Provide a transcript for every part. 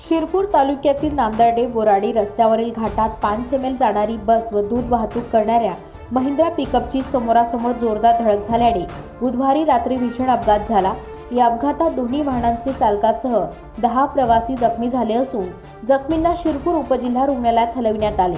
शिरपूर तालुक्यातील नांदर्डे बोराडी रस्त्यावरील घाटात पाच सेमेल जाणारी बस व दूध वाहतूक करणाऱ्या महिंद्रा पिकअपची समोरासमोर जोरदार धडक झाल्याने बुधवारी रात्री भीषण अपघात झाला. या अपघातात दोन्ही वाहनांचे चालकासह दहा प्रवासी जखमी झाले असून जखमींना शिरपूर उपजिल्हा रुग्णालयात हलविण्यात आले.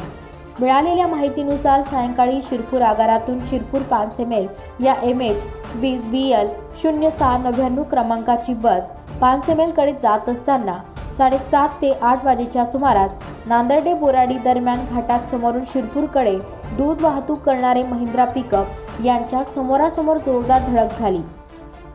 मिळालेल्या माहितीनुसार सायंकाळी शिरपूर आगारातून शिरपूर पाच एम एल या एम एच वीस बी एल शून्य सहा नव्याण्णव क्रमांकाची बस पाच एम एलकडे जात असताना साडेसात ते आठ वाजेच्या सुमारास नांदर्डे बोराडी दरम्यान घाटात समोरून शिरपूरकडे दूध वाहतूक करणारे महिंद्रा पिकअप यांच्यात समोरासमोर जोरदार धडक झाली.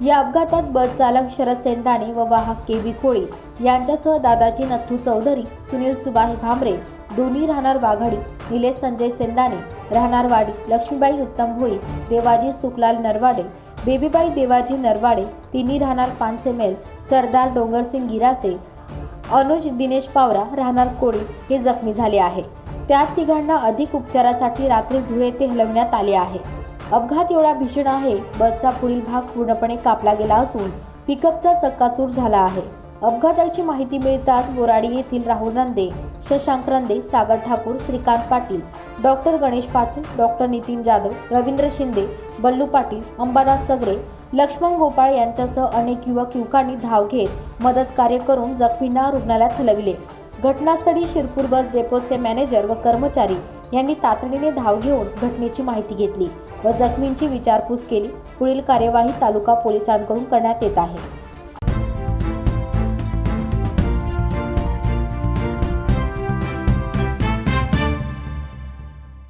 या अपघातात बस चालक शरद सेंदाने व वाहक के बी कोळी यांच्यासह दादाजी नथू चौधरी सुनील सुभाष भांबरे दोन्ही राहणार वाघाडी निलेश संजय सेंदाने राहणार वाडी लक्ष्मीबाई उत्तम भोई देवाजी सुखलाल नरवाडे बेबीबाई देवाजी नरवाडे तिन्ही राहणार पानसेमेल सरदार डोंगरसिंग गिरासे अनुज दिनेश पावरा राहणार कोळी हे जखमी झाले आहे. त्यात तिघांना अधिक उपचारासाठी रात्रीच धुळे येथे हलवण्यात आले आहे. अपघात एवढा भीषण आहे बसचा पुढील भाग पूर्णपणे कापला गेला असून पिकअपचा चक्काचूर झाला आहे. अपघाताची माहिती मिळताच बोराडी येथील राहुल रंदे शशांक रंदे सागर ठाकूर श्रीकांत पाटील डॉक्टर गणेश पाटील डॉक्टर नितीन जाधव रवींद्र शिंदे बल्लू पाटील अंबादास सगरे लक्ष्मण गोपाळ यांच्यासह अनेक युवक युवकांनी धाव घेत मदत कार्य करून जखमींना रुग्णालयात हलविले. घटनास्थळी शिरपूर बस डेपोचे मॅनेजर व कर्मचारी यांनी तातडीने धाव घेऊन घटनेची माहिती घेतली व जखमींची विचारपूस केली. पुढील कार्यवाही तालुका पोलिसांकडून करण्यात येत आहे.